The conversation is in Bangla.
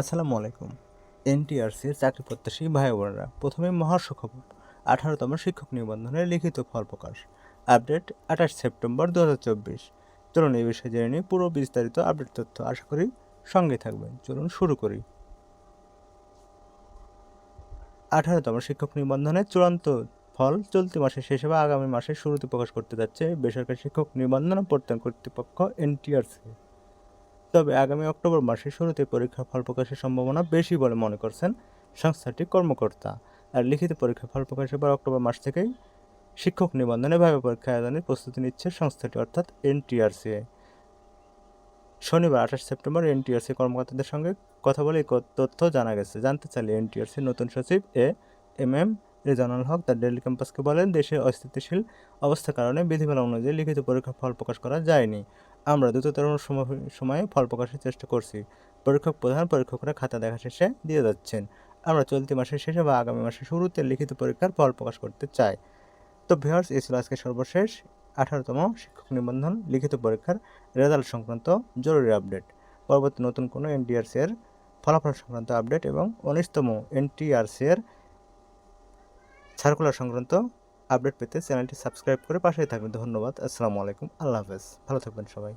আসসালামু আলাইকুম। এনটিআরসির চাকরি প্রত্যাশী ভাই বোনেরা প্রথমে মহার্ষ খবর আঠারোতম শিক্ষক নিবন্ধনের লিখিত ফল প্রকাশ। আপডেট, আঠাশ সেপ্টেম্বর দু হাজার চব্বিশ। চলুন এই বিষয়ে জেনে নিই পুরো বিস্তারিত আপডেট তথ্য। আশা করি সঙ্গে থাকবেন। চলুন শুরু করি। আঠারোতম শিক্ষক নিবন্ধনের চূড়ান্ত ফল চলতি মাসের শেষে বা আগামী মাসের শুরুতে প্রকাশ করতে যাচ্ছে বেসরকারি শিক্ষক নিবন্ধন প্রত্যয়ন কর্তৃপক্ষ এনটিআরসি। তবে আগামী অক্টোবর মাসের শুরুতে পরীক্ষার ফল প্রকাশের সম্ভাবনা বেশি বলে মনে করছেন সংস্থাটির কর্মকর্তা। আর লিখিত পরীক্ষার ফল প্রকাশের পর অক্টোবর মাস থেকেই শিক্ষক নিবন্ধনে ভাবে পরীক্ষা আয়োজনের প্রস্তুতি নিচ্ছে সংস্থাটি, অর্থাৎ এনটিআরসি শনিবার, আঠাশ সেপ্টেম্বর এনটিআরসি কর্মকর্তাদের সঙ্গে কথা বলে তথ্য জানা গেছে। জানতে চাইলে এনটিআরসির নতুন সচিব এ এম এম রেজানুল হক তার ডেলি ক্যাম্পাসকে বলেন, দেশে অস্থিতিশীল অবস্থার কারণে বিধিমালা অনুযায়ী লিখিত পরীক্ষার ফল প্রকাশ করা যায়নি। আমরা দ্রুততর সময়- ফল প্রকাশের চেষ্টা করছি। পরীক্ষক প্রধান পরীক্ষকরা খাতা দেখা শেষে দিয়ে যাচ্ছেন। আমরা চলতি মাসের শেষে বা আগামী মাসের শুরুতে লিখিত পরীক্ষার ফল প্রকাশ করতে চাই। তো ভিউয়ার্স, এই ছিল আজকে সর্বশেষ আঠারোতম শিক্ষক নিবন্ধন লিখিত পরীক্ষার রেজাল্ট সংক্রান্ত জরুরি আপডেট। পরবর্তী নতুন কোনো এনটিআরসি এর ফলাফল সংক্রান্ত আপডেট এবং উনিশতম এনটিআরসি এর সার্কুলার সংক্রান্ত আপডেট পেতে চ্যানেলটি সাবস্ক্রাইব করে পাশেই থাকবেন। ধন্যবাদ। আসসালামু আলাইকুম। আল্লাহ হাফেজ। ভালো থাকবেন সবাই।